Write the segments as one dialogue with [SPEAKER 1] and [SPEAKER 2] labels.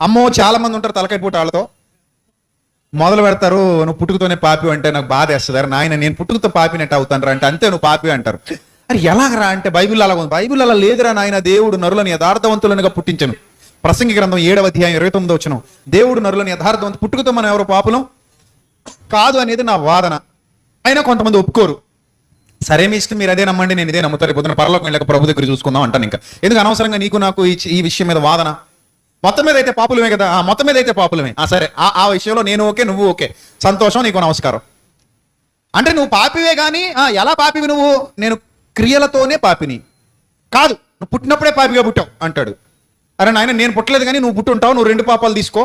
[SPEAKER 1] అమ్మో చాలా మంది ఉంటారు తలకాయ పూట వాళ్ళతో. మొదలు పెడతారు నువ్వు పుట్టుకతోనే పాపి అంటే నాకు బాధ వేస్తుంది. నాయన నేను పుట్టుకతో పాపినట్టు అవుతాను రా అంటే అంతే నువ్వు పాపి అంటారు. అరే ఎలాగరా అంటే బైబిల్ అలా ఉంది. బైబిల్ అలా లేదురా నాయన దేవుడు నరులను యథార్థవంతులనుగా పుట్టించను. ప్రసంగి గ్రంథం ఏడవ అధ్యాయం ఇరవై తొమ్మిది వచ్చిన దేవుడు నరులను యథార్థవంత పుట్టుకతో మనం ఎవరు పాపలం? కాదు అనేది నా వాదన. అయినా కొంతమంది ఒప్పుకోరు. సరే మీ ఇష్టం మీరు అదే నమ్మండి నేను ఇదే నమ్ముతారు పొద్దున పరలోకం వెళ్ళక ప్రభు దగ్గర చూసుకుందాం అంటాను ఇంకా. ఎందుకు అనవసరంగా నీకు నాకు ఈ విషయం మీద వాదన? మొత్తం మీద అయితే పాపులమే కదా? ఆ మొత్తం మీద అయితే పాపులమే. ఆ సరే. ఆ ఆ విషయంలో నేను ఓకే నువ్వు ఓకే. సంతోషం నీకు నమస్కారం. అంటే నువ్వు పాపివే కానీ ఎలా పాపివి నువ్వు? నేను క్రియలతోనే పాపిని. కాదు నువ్వు పుట్టినప్పుడే పాపిగా పుట్టావు అంటాడు. అరే నాయన నేను పుట్టలేదు కానీ నువ్వు పుట్టుంటావు నువ్వు రెండు పాపాలు తీసుకో.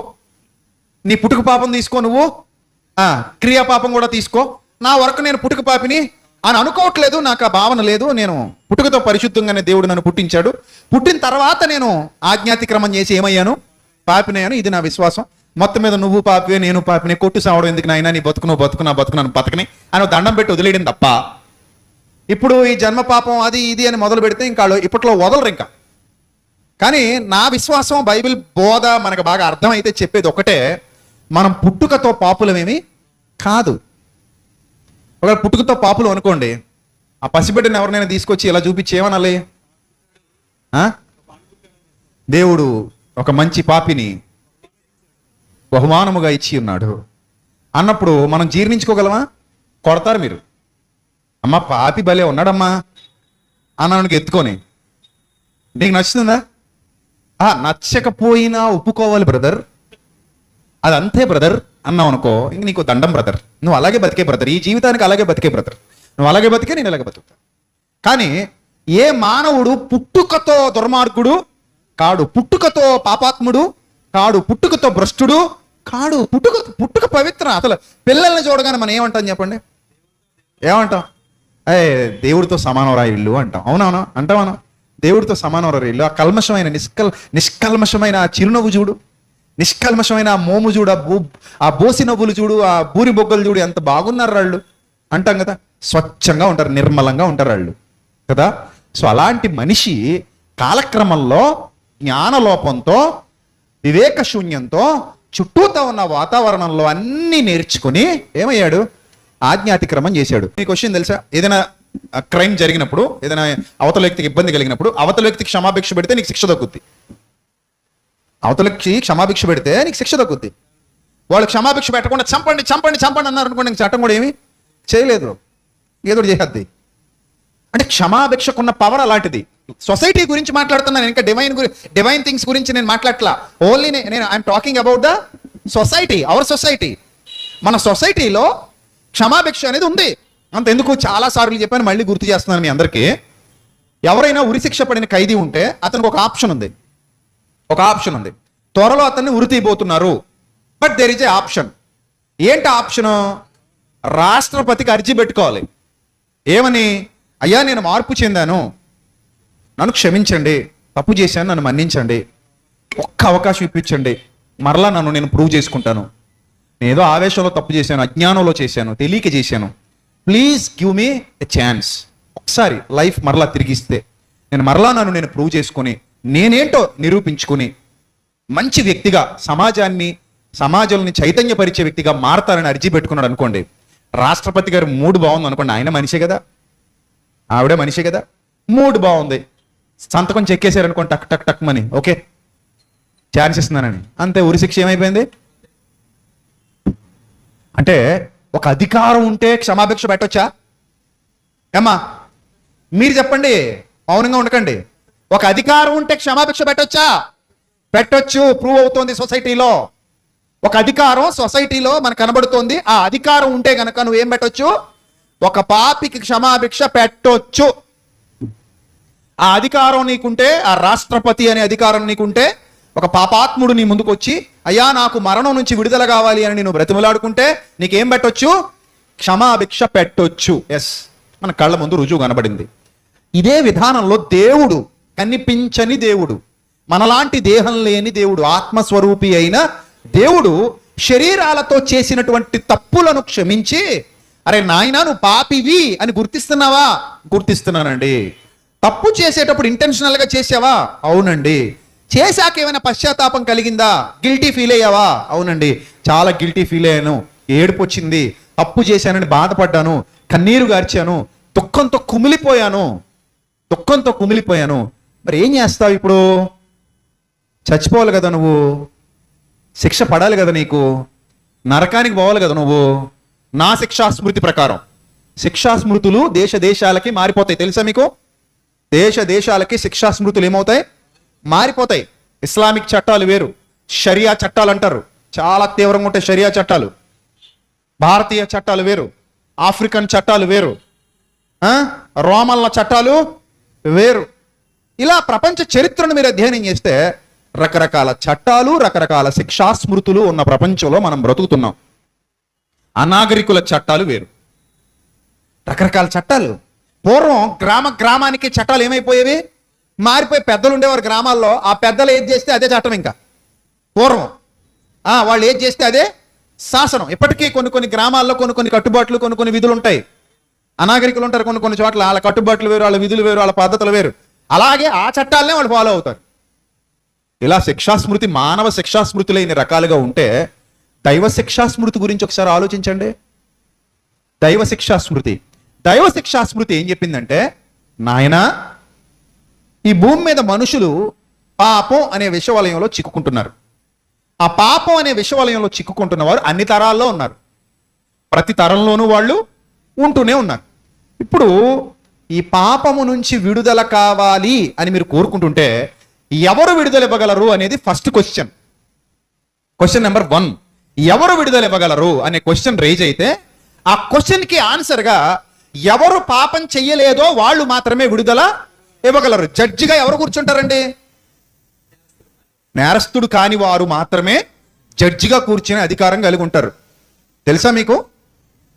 [SPEAKER 1] నీ పుట్టుక పాపం తీసుకో నువ్వు. క్రియా పాపం కూడా తీసుకో. నా వరకు నేను పుట్టుక పాపిని అని అనుకోవట్లేదు నాకు ఆ భావన లేదు నేను పుట్టుకతో పరిశుద్ధంగానే దేవుడు నన్ను పుట్టించాడు. పుట్టిన తర్వాత నేను ఆజ్ఞాతిక్రమం చేసి ఏమయ్యాను? పాపినయ్యాను ఇది నా విశ్వాసం. మొత్తం మీద నువ్వు పాపివే నేను పాపినే కొట్టు సావడం ఎందుకు నాయనా? నీ బతుకు నువ్వు బతుకు నా బతుకు నన్ను బతకని అని దండం పెట్టి వదిలేయడం తప్ప. ఇప్పుడు ఈ జన్మ పాపం అది ఇది అని మొదలు పెడితే ఇంకా వాళ్ళు ఇప్పట్లో వదలరు ఇంకా. కానీ నా విశ్వాసం బైబిల్ బోధ మనకు బాగా అర్థమైతే చెప్పేది ఒకటే మనం పుట్టుకతో పాపులమేమి కాదు. ఒకవేళ పుట్టుకతో పాపులు అనుకోండి ఆ పసిబిడ్డను ఎవరినైనా తీసుకొచ్చి ఇలా చూపించి ఏమనాలి? దేవుడు ఒక మంచి పాపిని బహుమానముగా ఇచ్చి ఉన్నాడు. అన్నప్పుడు మనం జీర్ణించుకోగలమా? కొడతారు మీరు. అమ్మ పాపి భలే ఉన్నాడమ్మా. అన్నానికి ఎత్తుకొని నీకు నచ్చుతుందా? ఆ, నచ్చకపోయినా ఒప్పుకోవాలి బ్రదర్. అది అంతే బ్రదర్. అన్నావు అనుకో ఇంక నీకు దండం బ్రదర్. నువ్వు అలాగే బతికే బ్రదర్. ఈ జీవితానికి అలాగే బతికే బ్రదర్. నువ్వు అలాగే బతికే నేను అలాగే బతుకుతా. కానీ ఏ మానవుడు పుట్టుకతో దుర్మార్గుడు కాడు పుట్టుకతో పాపాత్ముడు కాడు పుట్టుకతో భ్రష్టుడు కాడు పుట్టుక పుట్టుక పవిత్ర. అసలు పిల్లల్ని చూడగానే మనం ఏమంటాం చెప్పండి? ఏమంటాం? ఏ దేవుడితో సమానవరా ఇల్లు అంటాం. అవునవునా అంటామనా దేవుడితో సమానవరా ఇల్లు. ఆ కల్మషమైన నిష్కల్ నిష్కల్మషమైన ఆ చిరునవ్వు చూడు. నిష్కల్మషమైన ఆ మోము చూడు ఆ బూ ఆ బోసి నవ్వులు చూడు ఆ బూరి బొగ్గలు చూడు ఎంత బాగున్నారు వాళ్ళు. అంటాం కదా స్వచ్ఛంగా ఉంటారు నిర్మలంగా ఉంటారు వాళ్ళు. కదా? సో అలాంటి మనిషి కాలక్రమంలో జ్ఞానలోపంతో వివేక శూన్యంతో చుట్టూతా ఉన్న వాతావరణంలో అన్నీ నేర్చుకుని ఏమయ్యాడు? ఆజ్ఞాతిక్రమం చేశాడు. మీకు క్వశ్చన్ తెలుసా? ఏదైనా క్రైమ్ జరిగినప్పుడు ఏదైనా అవతల వ్యక్తికి ఇబ్బంది కలిగినప్పుడు అవతల వ్యక్తికి క్షమాభిక్ష పెడితే నీకు శిక్ష దక్కుద్ది. అవతలకి క్షమాభిక్ష పెడితే నీకు శిక్ష తగ్గుద్ది వాళ్ళు క్షమాభిక్ష పెట్టకుండా చంపండి చంపండి చంపండి అన్నారు అనుకోండి ఇంక చట్టం కూడా ఏమి చేయలేదు. ఏదో ఒకటి చేసేద్ది అంటే క్షమాభిక్షకున్న పవర్ అలాంటిది. సొసైటీ గురించి మాట్లాడుతున్నాను ఇంకా డివైన్ గురి డివైన్ థింగ్స్ గురించి నేను మాట్లాడట్లా. ఓన్లీ నేను I'm talking about the society our society మన సొసైటీలో క్షమాభిక్ష అనేది ఉంది. అంత ఎందుకు? చాలా సార్లు చెప్పాను మళ్ళీ గుర్తు చేస్తున్నాను మీ అందరికీ. ఎవరైనా ఉరిశిక్ష పడిన ఖైదీ ఉంటే అతనికి ఒక ఆప్షన్ ఉంది. ఒక ఆప్షన్ ఉంది. త్వరలో అతన్ని ఉరితీయబోతున్నారు. But there is a option ఏంటి ఆప్షన్? రాష్ట్రపతికి అర్జీ పెట్టుకోవాలి. ఏమని? అయ్యా నేను మార్పు చెందాను. నన్ను క్షమించండి. తప్పు చేశాను నన్ను మన్నించండి. ఒక్క అవకాశం ఇప్పించండి. మరలా నన్ను నేను ప్రూవ్ చేసుకుంటాను. నేను ఏదో ఆవేశంలో తప్పు చేశాను అజ్ఞానంలో చేశాను తెలియక చేశాను. Please give me a chance ఒకసారి లైఫ్ మరలా తిరిగిస్తే నేను మరలా నన్ను నేను ప్రూవ్ చేసుకొని నేనేంటో నిరూపించుకుని మంచి వ్యక్తిగా సమాజాన్ని సమాజాన్ని చైతన్యపరిచే వ్యక్తిగా మారతారని అర్జీ పెట్టుకున్నాడు అనుకోండి. రాష్ట్రపతి గారు మూడు బాగుంది అనుకోండి. ఆయన మనిషే కదా. ఆవిడ మనిషే కదా. మూడు బాగుంది. సంతకం చెక్కేశారు అనుకోండి టక్ టక్ టక్ మని. ఓకే. ఛాన్స్ ఇస్తున్నానని. అంతే ఉరి శిక్ష ఏమైపోయింది? అంటే ఒక అధికారం ఉంటే క్షమాభిక్ష పెట్టొచ్చా? ఏమ్మా మీరు చెప్పండి. మౌనంగా ఉండకండి. ఒక అధికారం ఉంటే క్షమాభిక్ష పెట్టొచ్చా? పెట్టొచ్చు ప్రూవ్ అవుతోంది సొసైటీలో ఒక అధికారం సొసైటీలో మనకు కనబడుతోంది. ఆ అధికారం ఉంటే కనుక నువ్వు ఏం పెట్టొచ్చు? ఒక పాపికి క్షమాభిక్ష పెట్టొచ్చు. ఆ అధికారం నీకుంటే ఆ రాష్ట్రపతి అనే అధికారం నీకుంటే ఒక పాపాత్ముడు నీ ముందుకు వచ్చి అయ్యా నాకు మరణం నుంచి విడుదల కావాలి అని నేను బ్రతిమలాడుకుంటే నీకేం పెట్టొచ్చు? క్షమాభిక్ష పెట్టొచ్చు. ఎస్ మన కళ్ళ ముందు రుజువు కనబడింది. ఇదే విధానంలో దేవుడు కనిపించని దేవుడు. మనలాంటి దేహం లేని దేవుడు ఆత్మస్వరూపి అయిన దేవుడు శరీరాలతో చేసినటువంటి తప్పులను క్షమించి అరే నాయన నువ్వు పాపివి అని గుర్తిస్తున్నావా? గుర్తిస్తున్నానండి. తప్పు చేసేటప్పుడు ఇంటెన్షనల్గా చేసావా? అవునండి. చేశాక ఏమైనా పశ్చాత్తాపం కలిగిందా? గిల్టీ ఫీల్ అయ్యావా? అవునండి. చాలా గిల్టీ ఫీల్ అయ్యాను. ఏడుపు వచ్చింది. తప్పు చేశానని బాధపడ్డాను. కన్నీరు గార్చాను. దుఃఖంతో కుమిలిపోయాను. దుఃఖంతో కుమిలిపోయాను. మరి ఏం చేస్తావు ఇప్పుడు? చచ్చిపోవాలి కదా నువ్వు. శిక్ష పడాలి కదా నీకు. నరకానికి పోవాలి కదా నువ్వు. నా శిక్షా స్మృతి ప్రకారం. శిక్షా స్మృతులు దేశ దేశాలకి మారిపోతాయి. తెలుసా మీకు? దేశ దేశాలకి శిక్షా స్మృతులు ఏమవుతాయి? మారిపోతాయి. ఇస్లామిక్ చట్టాలు వేరు. షరియా చట్టాలు అంటారు. చాలా తీవ్రంగా ఉంటాయి షరియా చట్టాలు. భారతీయ చట్టాలు వేరు. ఆఫ్రికన్ చట్టాలు వేరు. రోమన్ల చట్టాలు వేరు. ఇలా ప్రపంచ చరిత్రను మీరు అధ్యయనం చేస్తే రకరకాల చట్టాలు రకరకాల శిక్షా స్మృతులు ఉన్న ప్రపంచంలో మనం బ్రతుకుతున్నాం. అనాగరికుల చట్టాలు వేరు. రకరకాల చట్టాలు. పూర్వం గ్రామ గ్రామానికి చట్టాలు ఏమైపోయేవి? మారిపోయి పెద్దలు ఉండేవారు గ్రామాల్లో. ఆ పెద్దలు ఏది చేస్తే అదే చట్టం ఇంకా. పూర్వం. వాళ్ళు ఏది చేస్తే అదే శాసనం. ఇప్పటికీ కొన్ని కొన్ని గ్రామాల్లో కొన్ని కొన్ని కట్టుబాట్లు కొన్ని కొన్ని విధులు ఉంటాయి. అనాగరికులు ఉంటారు కొన్ని కొన్ని చోట్ల. వాళ్ళ కట్టుబాట్లు వేరు వాళ్ళ విధులు వేరు వాళ్ళ పద్ధతులు వేరు. అలాగే ఆ చట్టాలనే వాళ్ళు ఫాలో అవుతారు. ఇలా శిక్షా స్మృతి మానవ శిక్షా స్మృతులు ఇన్ని రకాలుగా ఉంటే దైవ శిక్షా స్మృతి గురించి ఒకసారి ఆలోచించండి. దైవ శిక్షా స్మృతి దైవ శిక్షా స్మృతి ఏం చెప్పిందంటే నాయనా ఈ భూమి మీద మనుషులు పాపం అనే విషవలయంలో చిక్కుకుంటున్నారు. ఆ పాపం అనే విషవలయంలో చిక్కుకుంటున్న వారు అన్ని తరాల్లో ఉన్నారు. ప్రతి తరంలోనూ వాళ్ళు ఉంటూనే ఉన్నారు. ఇప్పుడు ఈ పాపము నుంచి విడుదల కావాలి అని మీరు కోరుకుంటుంటే ఎవరు విడుదల ఇవ్వగలరు అనేది first question question number one ఎవరు విడుదల ఇవ్వగలరు అనే క్వశ్చన్ రేజ్ అయితే ఆ క్వశ్చన్కి ఆన్సర్గా ఎవరు పాపం చెయ్యలేదో వాళ్ళు మాత్రమే విడుదల ఇవ్వగలరు. జడ్జిగా ఎవరు కూర్చుంటారండి? నేరస్తుడు కాని వారు మాత్రమే జడ్జిగా కూర్చునే అధికారం కలిగి ఉంటారు. తెలుసా మీకు?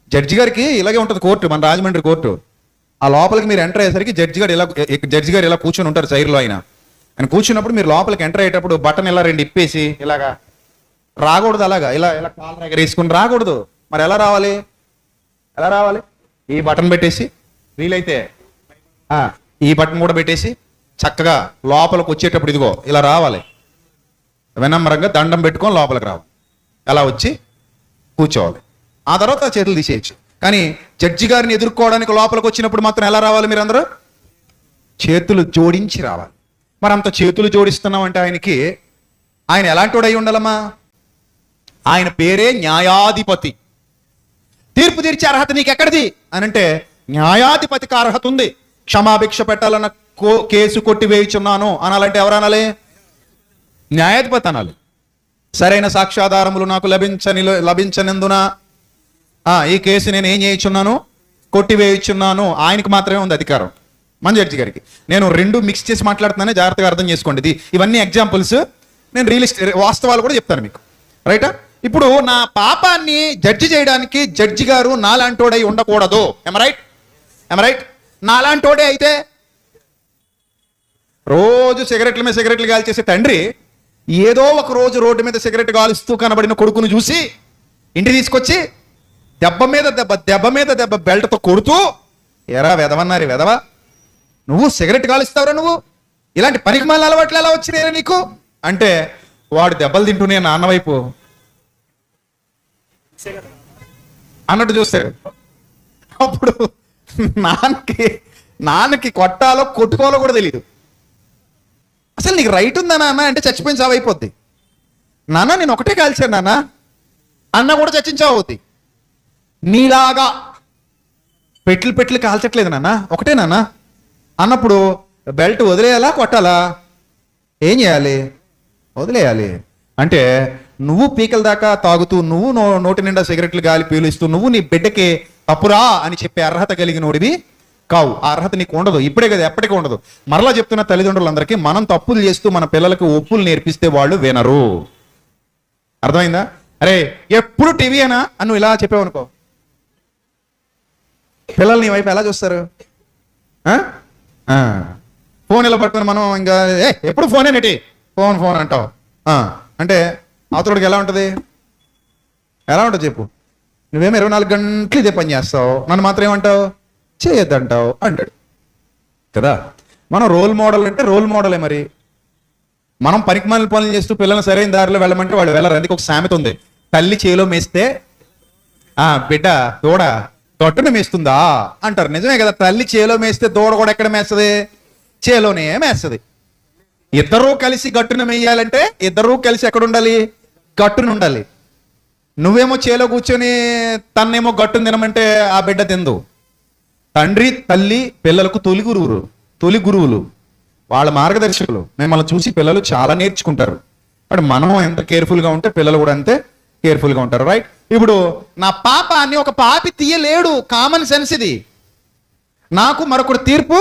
[SPEAKER 1] జడ్జి గారికి ఇలాగే ఉంటుంది కోర్టు మన రాజమండ్రి కోర్టు ఆ లోపలికి మీరు ఎంటర్ అయ్యేసరికి జడ్జి గారు ఇలా జడ్జి గారు ఇలా కూర్చొని ఉంటారు చైర్లో ఆయన. ఆయన కూర్చున్నప్పుడు మీరు లోపలికి ఎంటర్ అయ్యేటప్పుడు బటన్ ఇలా రెండు ఇప్పేసి ఇలాగా రాకూడదు అలాగా ఇలా ఇలా కాలు ఎగరేసుకుని రాకూడదు. మరి ఎలా రావాలి? ఎలా రావాలి? ఈ బటన్ పెట్టేసి వీలైతే ఈ బటన్ కూడా పెట్టేసి చక్కగా లోపలికి వచ్చేటప్పుడు ఇదిగో ఇలా రావాలి. వినమ్రంగా దండం పెట్టుకొని లోపలికి రావాలి. అలా వచ్చి కూర్చోవాలి. ఆ తర్వాత చేతులు తీసేయచ్చు. కానీ జడ్జి గారిని ఎదుర్కోవడానికి లోపలికి వచ్చినప్పుడు మాత్రం ఎలా రావాలి మీరందరూ? చేతులు జోడించి రావాలి. మరి అంత చేతులు జోడిస్తున్నాం అంటే ఆయనకి ఆయన ఎలాంటి అయి ఉండాలమ్మా? ఆయన పేరే న్యాయాధిపతి. తీర్పు తీర్చే అర్హత నీకు ఎక్కడిది అనంటే అంటే న్యాయాధిపతికి అర్హత ఉంది. క్షమాభిక్ష పెట్టాలన్న కో- కేసు కొట్టి వేయుచున్నాను అనాలంటే ఎవరు అనాలి? న్యాయాధిపతి అనాలి. సరైన సాక్ష్యాధారములు నాకు లభించని లభించనందున ఈ కేసు నేను ఏం చేయించున్నాను? కొట్టివేయుచున్నాను. ఆయనకు మాత్రమే ఉంది అధికారం. మన జడ్జి గారికి. నేను రెండు మిక్స్ చేసి మాట్లాడుతున్నానే జాగ్రత్తగా అర్థం చేసుకోండి ఇది. ఇవన్నీ ఎగ్జాంపుల్స్ నేను రియలిస్ట్ వాస్తవాలు కూడా చెప్తాను మీకు. రైటా ఇప్పుడు నా పాపాన్ని జడ్జి చేయడానికి జడ్జి గారు నాలాంటోడై ఉండకూడదు. ఎమ రైట్ ఎమ రైట్ నాలాంటోడే అయితే రోజు సిగరెట్ల మీద సిగరెట్లు కాల్చేసే తండ్రి ఏదో ఒక రోజు రోడ్డు మీద సిగరెట్ కాలుస్తూ కనబడిన కొడుకును చూసి ఇంటి తీసుకొచ్చి దెబ్బ మీద దెబ్బ దెబ్బ మీద దెబ్బ బెల్ట్తో కొడుతూ ఎరా వెదవన్నారు వెదవ? నువ్వు సిగరెట్ కాలుస్తావురా నువ్వు? ఇలాంటి పనికిమాల అలవాట్లు ఎలా వచ్చినాయరా నీకు? అంటే వాడు దెబ్బలు తింటూనే నాన్న వైపు అన్నట్టు చూస్తాడు. అప్పుడు నాన్నకి నాన్నకి కొట్టాలో కొట్టుకోవాలో కూడా తెలియదు అసలు నీకు రైట్ ఉందా నాన్న? అంటే చచ్చిపోయిన చావు అయిపోద్ది. నాన్న నేను ఒకటే కాల్చాను నాన్న. అన్న కూడా చచ్చించావు అవుద్ది. నీలాగా పెట్లు పెట్లు కాల్చట్లేదు నాన్న. ఒకటే నాన్న. అన్నప్పుడు బెల్ట్ వదిలేయాలా కొట్టాలా? ఏం చేయాలి? వదిలేయాలి. అంటే నువ్వు పీకల దాకా తాగుతూ నువ్వు నో నోటి నిండా సిగరెట్లు గాలి పీలుస్తూ నువ్వు నీ బిడ్డకి తప్పురా అని చెప్పే అర్హత కలిగినోడివి కావు. ఆ అర్హత నీకు ఉండదు. ఇప్పుడే కదా ఎప్పటికీ ఉండదు. మరలా చెప్తున్న తల్లిదండ్రులందరికీ మనం తప్పులు చేస్తూ మన పిల్లలకు ఒప్పులు నేర్పిస్తే వాళ్ళు వినరు. అర్థమైందా? అరే ఎప్పుడు టీవీ అయినా అని నువ్వు ఇలా చెప్పావనుకో. పిల్లలు నీ వైపు ఎలా చూస్తారు? ఫోన్ ఇలా పట్టుకుని మనం ఇంకా ఏ ఎప్పుడు ఫోనే నెటి? ఫోన్ ఫోన్ అంటావు. అంటే అవతలకి ఎలా ఉంటుంది? ఎలా ఉంటుంది చెప్పు. నువ్వేమో ఇరవై నాలుగు గంటలు ఇదే పని చేస్తావు? నన్ను మాత్రం ఏమంటావు? చేయొద్దంటావు అంటాడు. కదా? మనం రోల్ మోడల్ అంటే రోల్ మోడలే మరి. మనం పనికిమాలిన పనులు చేస్తూ పిల్లల్ని సరైన దారిలో వెళ్ళమంటే వాళ్ళు వెళ్ళరు. అందుకే ఒక సామెత ఉంది. తల్లి చేలో మేస్తే ఆ బిడ్డ దూడ తొట్టున మేస్తుందా? అంటారు. నిజమే కదా తల్లి చేలో మేస్తే దూడ కూడా ఎక్కడ మేస్తుంది? చేలోనే మేస్తుంది. ఇద్దరూ కలిసి గట్టున మేయాలంటే ఇద్దరూ కలిసి ఎక్కడ ఉండాలి గట్టున ఉండాలి. నువ్వేమో చేలో కూర్చొని తన్నేమో గట్టును తినమంటే ఆ బిడ్డ తిందు. తండ్రి తల్లి పిల్లలకు తొలి గురువులు తొలి గురువులు వాళ్ళ మార్గదర్శకులు. మిమ్మల్ని చూసి పిల్లలు చాలా నేర్చుకుంటారు. బట్ మనం ఎంత కేర్ఫుల్గా ఉంటే పిల్లలు కూడా అంతే కేర్ఫుల్గా ఉంటారు రైట్? ఇప్పుడు నా పాప అని ఒక పాపి తీయలేడు కామన్ సెన్స్ ఇది. నాకు మరొకడు తీర్పు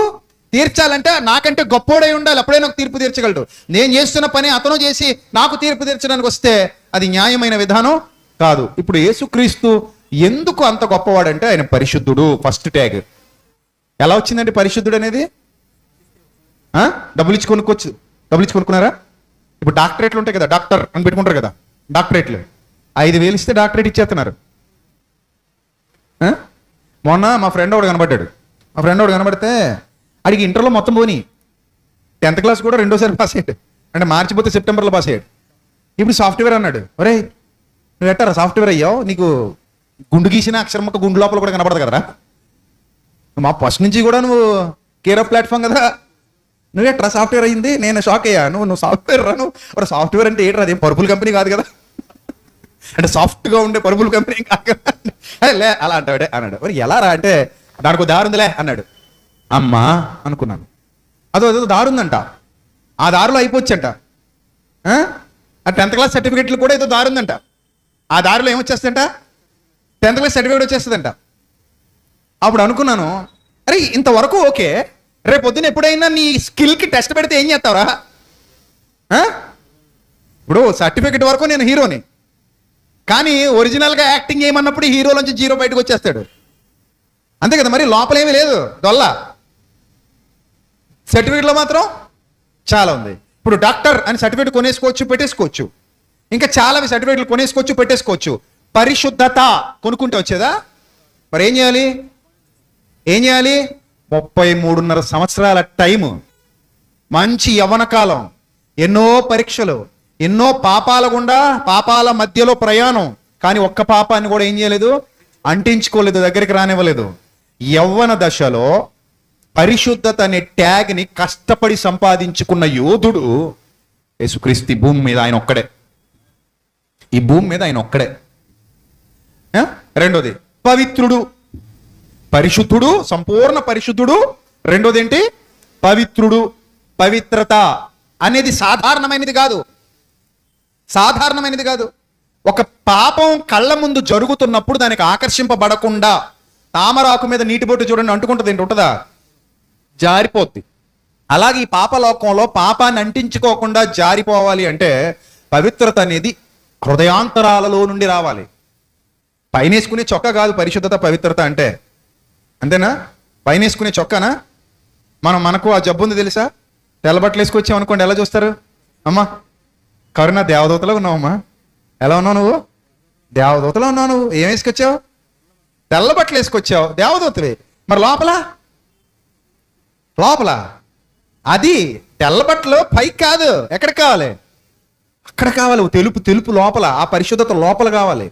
[SPEAKER 1] తీర్చాలంటే నాకంటే గొప్పోడై ఉండాలి అప్పుడే నాకు తీర్పు తీర్చగలడు. నేను చేస్తున్న పని అతను చేసి నాకు తీర్పు తీర్చడానికి వస్తే అది న్యాయమైన విధానం కాదు. ఇప్పుడు యేసుక్రీస్తు ఎందుకు అంత గొప్పవాడంటే ఆయన పరిశుద్ధుడు ఫస్ట్ ట్యాగ్ ఎలా వచ్చిందండి పరిశుద్ధుడు అనేది? డబ్బులు ఇచ్చి కొనుక్కోవచ్చు. డబ్బులు ఇచ్చి కొనుక్కున్నారా? ఇప్పుడు డాక్టరేట్లు ఉంటాయి కదా డాక్టర్ అని పెట్టుకుంటారు కదా డాక్టరేట్లు ఐదు వేలు ఇస్తే డాక్టరేట్ ఇచ్చేస్తున్నారు. మొన్న మా ఫ్రెండ్ ఒకడు కనబడ్డాడు. మా ఫ్రెండ్ ఒకడు కనబడితే అడిగి ఇంటర్లో మొత్తం పోని. టెన్త్ క్లాస్ కూడా రెండోసారి పాస్ అయ్యాడు. అంటే మార్చిపోతే సెప్టెంబర్లో పాస్ అయ్యాడు. ఇప్పుడు సాఫ్ట్వేర్ అన్నాడు. ఒరే నువ్వు ఎట్టారా సాఫ్ట్వేర్ అయ్యావు? నీకు గుండు గీసిన అక్షరం ఒక గుండు లోపల కూడా కనబడదు కదరా? మా ఫస్ట్ నుంచి కూడా నువ్వు కేర్ ఆఫ్ ప్లాట్ఫామ్ కదా. నువ్వు ఎట్రా సాఫ్ట్వేర్ అయింది నేను షాక్ అయ్యా. నువ్వు నువ్వు సాఫ్ట్వేర్ రా నువ్వు. సాఫ్ట్వేర్ అంటే ఏంట్రా? అదేం పర్పుల్ కంపెనీ కాదు కదా. అంటే సాఫ్ట్గా ఉండే పరుపుల్ కంపెనీ కాక లే అలా అంటాడే అన్నాడు. మరి ఎలా రా అంటే దానికి ఒక దారి ఉందిలే అన్నాడు. అమ్మా అనుకున్నాను. అదో అదో దారి ఉందంట. ఆ దారిలో అయిపోవచ్చంట. ఆ? టెన్త్ క్లాస్ సర్టిఫికెట్లు కూడా ఏదో దారి ఉందంట. ఆ దారిలో ఏమొచ్చేస్తుందంట? టెన్త్ క్లాస్ సర్టిఫికేట్ వచ్చేస్తుందంట. అప్పుడు అనుకున్నాను అరే ఇంతవరకు ఓకే. రేపు పొద్దున ఎప్పుడైనా నీ స్కిల్కి టెస్ట్ పెడితే ఏం చేస్తావురా? ఇప్పుడు సర్టిఫికెట్ వరకు నేను హీరోని. కానీ ఒరిజినల్గా యాక్టింగ్ చేయమన్నప్పుడు హీరోలోంచి జీరో బయటకు వచ్చేస్తాడు. అంతే కదా మరి లోపలేమీ లేదు. దొల్ల సర్టిఫికెట్లో మాత్రం చాలా ఉంది. ఇప్పుడు డాక్టర్ అని సర్టిఫికెట్ కొనేసుకోవచ్చు పెట్టేసుకోవచ్చు. ఇంకా చాలా సర్టిఫికెట్లు కొనేసుకోవచ్చు పెట్టేసుకోవచ్చు. పరిశుద్ధత కొనుక్కుంటే వచ్చేదా? మరి ఏం చేయాలి? ఏం చేయాలి? ముప్పై మూడున్నర సంవత్సరాల టైము. మంచి యవన కాలం. ఎన్నో పరీక్షలు. ఎన్నో పాపాల గుండా పాపాల మధ్యలో ప్రయాణం. కానీ ఒక్క పాపాన్ని కూడా ఏం చేయలేదు? అంటించుకోలేదు దగ్గరికి రానివ్వలేదు. యవ్వన దశలో పరిశుద్ధత అనే ట్యాగ్ని కష్టపడి సంపాదించుకున్న యోధుడు యేసుక్రీస్తు భూమి మీద ఆయన ఒక్కడే. ఈ భూమి మీద ఆయన ఒక్కడే. రెండోది పవిత్రుడు. పరిశుద్ధుడు సంపూర్ణ పరిశుద్ధుడు. రెండోది ఏంటి? పవిత్రుడు పవిత్రత. అనేది సాధారణమైనది కాదు. సాధారణమైనది కాదు. ఒక పాపం కళ్ళ ముందు జరుగుతున్నప్పుడు దానికి ఆకర్షింపబడకుండా తామరాకు మీద నీటి బొట్టు చూడండి అంటుకుంటుంది ఏంటి ఉంటుందా? జారిపోద్ది. అలాగే ఈ పాపలోకంలో పాపాన్ని అంటించుకోకుండా జారిపోవాలి అంటే పవిత్రత అనేది హృదయాంతరాలలో నుండి రావాలి. పైన వేసుకునే కాదు పరిశుద్ధత పవిత్రత అంటే. అంతేనా? పైన వేసుకునే చొక్కానా? మనం మనకు ఆ జబ్బు ఉంది తెలుసా? తెల్లబట్టలు వేసుకొచ్చాం అనుకోండి ఎలా చూస్తారు? అమ్మా కరుణ దేవదూతలో ఉన్నావమ్మా ఎలా ఉన్నావు నువ్వు? దేవదూతలో ఉన్నావు నువ్వు? ఏం వేసుకొచ్చావు? తెల్ల బట్టలు వేసుకొచ్చావు. దేవదూతవి. మరి లోపల? లోపల? అది తెల్ల బట్టలు పైకి కాదు. ఎక్కడ కావాలి? అక్కడ కావాలి. తెలుపు తెలుపు లోపల. ఆ పరిశుద్ధత లోపల కావాలి.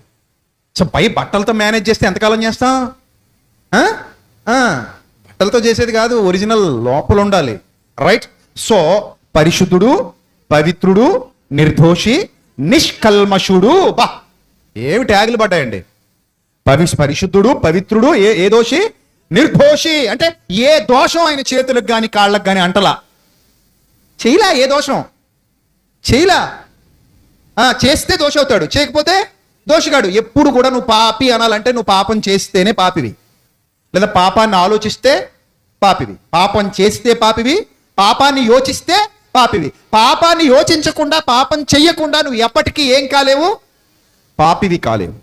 [SPEAKER 1] సో పై బట్టలతో మేనేజ్ చేస్తే ఎంతకాలం చేస్తాం? బట్టలతో చేసేది కాదు. ఒరిజినల్ లోపల ఉండాలి. రైట్ సో పరిశుద్ధుడు పవిత్రుడు నిర్దోషి నిష్కల్మషుడు. బా! ఏమి ట్యాగులు పడ్డాయండి? పవి పరిశుద్ధుడు పవిత్రుడు ఏ ఏ దోషి? నిర్దోషి. అంటే ఏ దోషం ఆయన చేతులకు కానీ కాళ్ళకు కానీ అంటలా? చేయలా ఏ దోషం? చేయలా? చేస్తే దోష అవుతాడు చేయకపోతే దోషగాడు. ఎప్పుడు కూడా నువ్వు పాపి అనాలంటే నువ్వు పాపం చేస్తేనే పాపివి. లేదా పాపాన్ని ఆలోచిస్తే పాపివి. పాపం చేస్తే పాపివి. పాపాన్ని యోచిస్తే పాపివి. పాపాన్ని యోచించకుండా పాపం చెయ్యకుండా నువ్వు ఎప్పటికీ ఏం కాలేవు? పాపివి కాలేవు.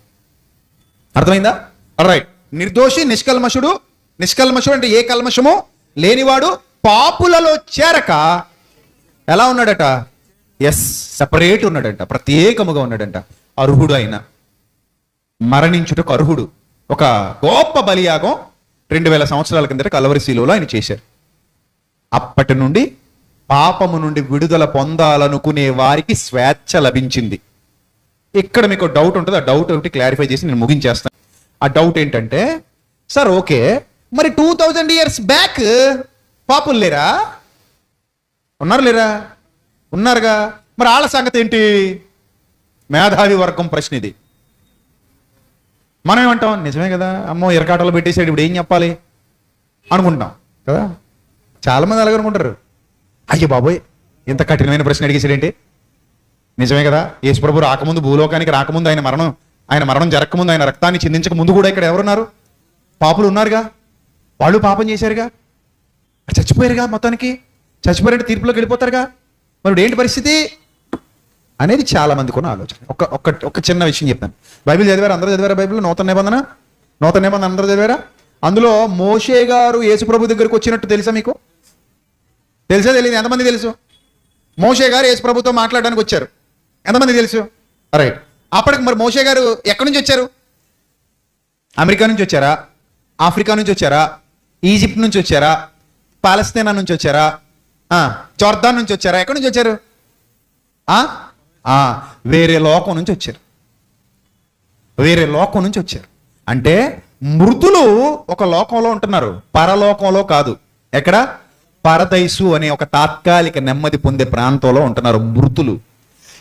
[SPEAKER 1] అర్థమైందా? రైట్ నిర్దోషి నిష్కల్మషుడు. నిష్కల్మషుడు అంటే ఏ కల్మషము? లేనివాడు. పాపులలో చేరక ఎలా ఉన్నాడట? ఎస్ సపరేట్ ఉన్నాడంట. ప్రత్యేకముగా ఉన్నాడంట. అర్హుడు అయిన. మరణించుటకు అర్హుడు. ఒక గొప్ప బలియాగం రెండు వేల సంవత్సరాల కిందట కలవరి శీలలో ఆయన చేశారు. అప్పటి నుండి పాపము నుండి విడుదల పొందాలనుకునే వారికి స్వేచ్ఛ లభించింది. ఇక్కడ మీకు డౌట్ ఉంటుంది. ఆ డౌట్ ఒకటి క్లారిఫై చేసి నేను ముగించేస్తాను. ఆ డౌట్ ఏంటంటే సార్ ఓకే మరి టూ థౌజండ్ ఇయర్స్ బ్యాక్ పాపులు లేరా? ఉన్నారు లేరా? ఉన్నారుగా. మరి వాళ్ళ సంగతి ఏంటి? మేధావి వర్గం ప్రశ్న ఇది. మనం ఏమంటాం? నిజమే కదా. అమ్మో ఇరకాటలో పెట్టేసాడు ఇప్పుడు ఏం చెప్పాలి? అనుకుంటాం కదా? చాలామంది అలాగే అనుకుంటారు. అయ్యో బాబోయ్ ఇంత కఠినమైన ప్రశ్న అడిగేసాడేంటి నిజమే కదా యేసుప్రభు రాకముందు భూలోకానికి రాకముందు ఆయన మరణం ఆయన మరణం జరగకముందు ఆయన రక్తాన్ని చిందించక ముందు కూడా ఇక్కడ ఎవరున్నారు? పాపులు ఉన్నారుగా? వాళ్ళు పాపం చేశారుగా? చచ్చిపోయారుగా మొత్తానికి? చచ్చిపోయారంటే తీర్పులోకి వెళ్ళిపోతారుగా? మరి ఏంటి పరిస్థితి? అనేది చాలా మందికి ఉన్న ఆలోచన. ఒక ఒక్క ఒక చిన్న విషయం చెప్తాను. బైబిల్ చదివారు? అందరూ చదివారా బైబిల్ నూతన నిబంధన? నూతన నిబంధన అందరూ చదివారా? అందులో మోషే గారు యేసుప్రభు దగ్గరికి వచ్చినట్టు తెలుసా మీకు? తెలుసా తెలియదు ఎంతమంది తెలుసు? మోషే గారు యేసుప్రభుతో మాట్లాడడానికి వచ్చారు. ఎంతమంది తెలుసు? రైట్ అప్పటికి మరి మోషే గారు ఎక్కడి నుంచి వచ్చారు? అమెరికా నుంచి వచ్చారా? ఆఫ్రికా నుంచి వచ్చారా? ఈజిప్ట్ నుంచి వచ్చారా? పాలస్తీనా నుంచి వచ్చారా? చోర్దాన్ జోర్దాన్ నుంచి వచ్చారా? ఎక్కడి నుంచి వచ్చారు? ఆ? వేరే లోకం నుంచి వచ్చారు. వేరే లోకం నుంచి వచ్చారు. అంటే మృతులు ఒక లోకంలో ఉంటున్నారు. పరలోకంలో కాదు. ఎక్కడ? పరదైసు అనే ఒక తాత్కాలిక నెమ్మది పొందే ప్రాంతంలో ఉంటున్నారు మృతులు.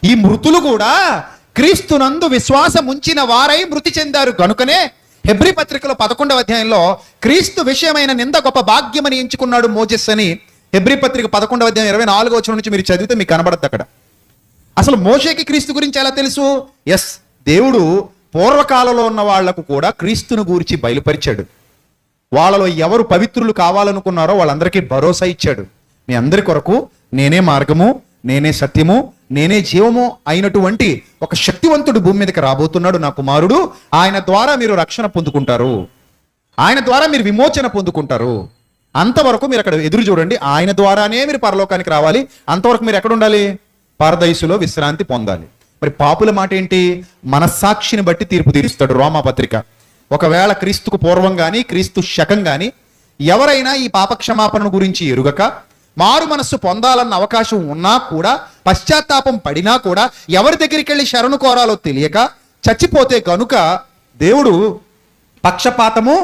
[SPEAKER 1] ఈ మృతులు కూడా క్రీస్తునందు విశ్వాసం ఉంచిన వారై మృతి చెందారు. కనుకనే హెబ్రి పత్రికలో పదకొండవ అధ్యాయంలో క్రీస్తు విషయమైన నింద గొప్ప భాగ్యమని ఎంచుకున్నాడు మోజెస్ అని హెబ్రి పత్రిక పదకొండవ అధ్యాయం ఇరవై నాలుగో వచ్చిన నుంచి మీరు చదివితే మీకు కనబడద్దు అక్కడ. అసలు మోషేకి క్రీస్తు గురించి ఎలా తెలుసు? ఎస్ దేవుడు పూర్వకాలంలో ఉన్న వాళ్ళకు కూడా క్రీస్తును గురించి బయలుపరిచాడు. వాళ్ళలో ఎవరు పవిత్రులు కావాలనుకున్నారో వాళ్ళందరికీ భరోసా ఇచ్చాడు. మీ అందరి కొరకు నేనే మార్గము నేనే సత్యము నేనే జీవము అయినటువంటి ఒక శక్తివంతుడు భూమి మీదకి రాబోతున్నాడు నా కుమారుడు. ఆయన ద్వారా మీరు రక్షణ పొందుకుంటారు. ఆయన ద్వారా మీరు విమోచన పొందుకుంటారు. అంతవరకు మీరు అక్కడ ఎదురు చూడండి. ఆయన ద్వారానే మీరు పరలోకానికి రావాలి. అంతవరకు మీరు ఎక్కడ ఉండాలి? పరదైసులో విశ్రాంతి పొందాలి. మరి పాపుల మాట ఏంటి మనస్సాక్షిని బట్టి తీర్పు తీరుస్తాడు రోమాపత్రిక పత్రిక. ఒకవేళ క్రీస్తుకు పూర్వం గాని క్రీస్తు శకం గాని ఎవరైనా ఈ పాపక్షమాపణ గురించి ఎరుగక మారు మనస్సు పొందాలన్న అవకాశం ఉన్నా కూడా పశ్చాత్తాపం పడినా కూడా ఎవరి దగ్గరికి వెళ్ళి శరణు కోరాలో తెలియక చచ్చిపోతే కనుక దేవుడు పక్షపాతము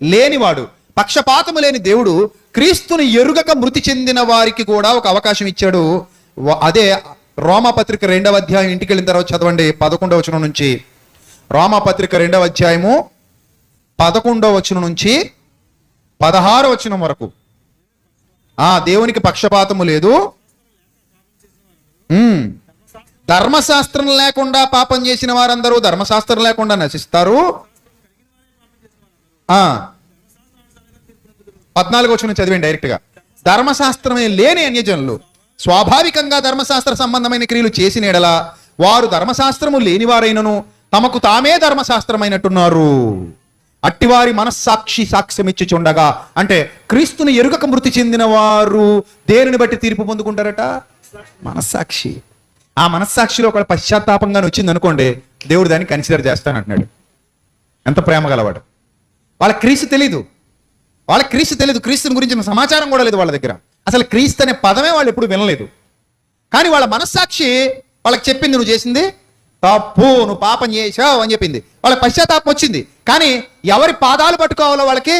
[SPEAKER 1] లేనివాడు. పక్షపాతము లేని దేవుడు క్రీస్తుని ఎరుగక మృతి చెందిన వారికి కూడా ఒక అవకాశం ఇచ్చాడు. అదే రోమపత్రిక రెండవ అధ్యాయం ఇంటికి వెళ్ళిన తర్వాత చదవండి పదకొండవ వచనం నుంచి. రోమపత్రిక రెండవ అధ్యాయము పదకొండో వచనం నుంచి పదహారవ వచనం వరకు. ఆ దేవునికి పక్షపాతము లేదు. ధర్మశాస్త్రం లేకుండా పాపం చేసిన వారందరూ ధర్మశాస్త్రం లేకుండా నశిస్తారు. ఆ. పద్నాలుగు వచ్చిన చదివేయండి డైరెక్ట్గా ధర్మశాస్త్రమే లేని అన్యజనులు స్వాభావికంగా ధర్మశాస్త్ర సంబంధమైన క్రియలు చేసిన ఎడలా వారు ధర్మశాస్త్రము లేనివారైనను తమకు తామే ధర్మశాస్త్రమైనట్టున్నారు. అట్టివారి మనస్సాక్షి సాక్ష్యం ఇచ్చిచుండగా అంటే క్రీస్తుని ఎరుగక మృతి చెందిన వారు దేనిని బట్టి తీర్పు పొందుకుంటారట? మనస్సాక్షి. ఆ మనస్సాక్షిలో ఒక పశ్చాత్తాపంగా వచ్చింది అనుకోండి దేవుడు దాన్ని కన్సిడర్ చేస్తానంటున్నాడు. ఎంత ప్రేమ గలవాడు. వాళ్ళ క్రీస్తు తెలీదు. వాళ్ళ క్రీస్తు తెలియదు క్రీస్తుని గురించిన సమాచారం కూడా లేదు వాళ్ళ దగ్గర. అసలు క్రీస్తు అనే పదమే వాళ్ళు ఎప్పుడు వినలేదు. కానీ వాళ్ళ మనస్సాక్షి వాళ్ళకి చెప్పింది నువ్వు చేసింది తప్పు. నువ్వు పాపం చేసావు అని చెప్పింది. వాళ్ళ పశ్చాత్తాపం వచ్చింది. కానీ ఎవరి పాదాలు పట్టుకోవాలో వాళ్ళకి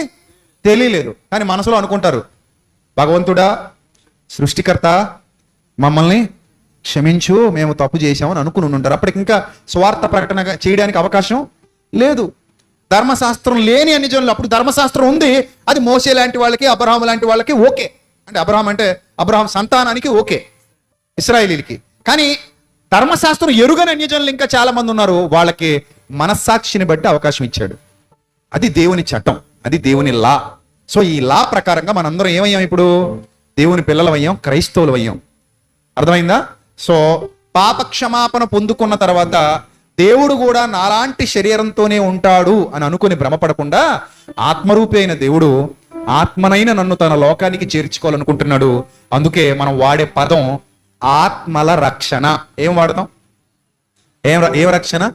[SPEAKER 1] తెలియలేదు. కానీ మనసులో అనుకుంటారు భగవంతుడా సృష్టికర్త మమ్మల్ని క్షమించు మేము తప్పు చేశామని అనుకుని ఉంటారు. అప్పటికి ఇంకా స్వార్థ ప్రకటన చేయడానికి అవకాశం లేదు. ధర్మశాస్త్రం లేని అన్ని జనులు అప్పుడు ధర్మశాస్త్రం ఉంది. అది మోసే లాంటి వాళ్ళకి అబ్రహాం లాంటి వాళ్ళకి ఓకే. అంటే అబ్రహాం అంటే అబ్రహాం సంతానానికి ఓకే ఇస్రాయేలీలకి. కానీ ధర్మశాస్త్రం ఎరుగని అన్యజనులు ఇంకా చాలా మంది ఉన్నారు. వాళ్ళకి మనస్సాక్షిని బట్టి అవకాశం ఇచ్చాడు. అది దేవుని చట్టం. అది దేవుని లా. సో ఈ లా ప్రకారంగా మనందరం ఏమయ్యాం ఇప్పుడు? దేవుని పిల్లలు అయ్యాం క్రైస్తవులు అయ్యాం అర్థమైందా? సో పాప క్షమాపణ పొందుకున్న తర్వాత దేవుడు కూడా నాలాంటి శరీరంతోనే ఉంటాడు అని అనుకుని భ్రమపడకుండా ఆత్మరూపి అయిన దేవుడు ఆత్మనైన నన్ను తన లోకానికి చేర్చుకోవాలనుకుంటున్నాడు. అందుకే మనం వాడే పదం ఆత్మల రక్షణ. ఏం వాడతాం? ఏం ఏం రక్షణ?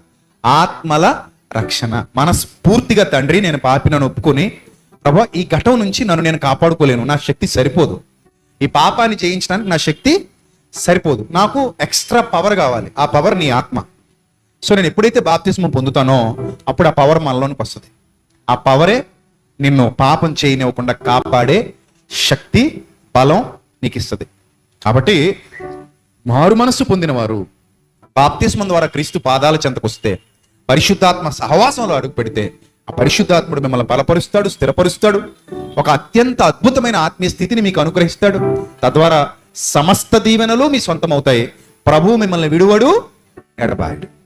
[SPEAKER 1] ఆత్మల రక్షణ. మనస్ఫూర్తిగా తండ్రి నేను పాపినను ఒప్పుకొని ప్రభా ఈ ఘటం నుంచి నన్ను నేను కాపాడుకోలేను. నా శక్తి సరిపోదు. ఈ పాపాన్ని చేయించడానికి నా శక్తి సరిపోదు. నాకు ఎక్స్ట్రా పవర్ కావాలి. ఆ పవర్ నీ ఆత్మ. సో నేను ఎప్పుడైతే బాప్తిస్మం పొందుతానో అప్పుడు ఆ పవర్ మనలోనికి వస్తుంది. ఆ పవరే నిన్ను పాపం చేయనివ్వకుండా కాపాడే శక్తి బలం నీకు ఇస్తుంది కాబట్టి మారు మనస్సు పొందినవారు బాప్తిస్మం ద్వారా క్రీస్తు పాదాల చెంతకు వస్తే పరిశుద్ధాత్మ సహవాసంలో అడుగు పెడితే ఆ పరిశుద్ధాత్ముడు మిమ్మల్ని బలపరుస్తాడు స్థిరపరుస్తాడు. ఒక అత్యంత అద్భుతమైన ఆత్మీయ స్థితిని మీకు అనుగ్రహిస్తాడు. తద్వారా సమస్త దీవెనలు మీ సొంతం అవుతాయి ప్రభువు మిమ్మల్ని విడువడు ఎడబాయడు.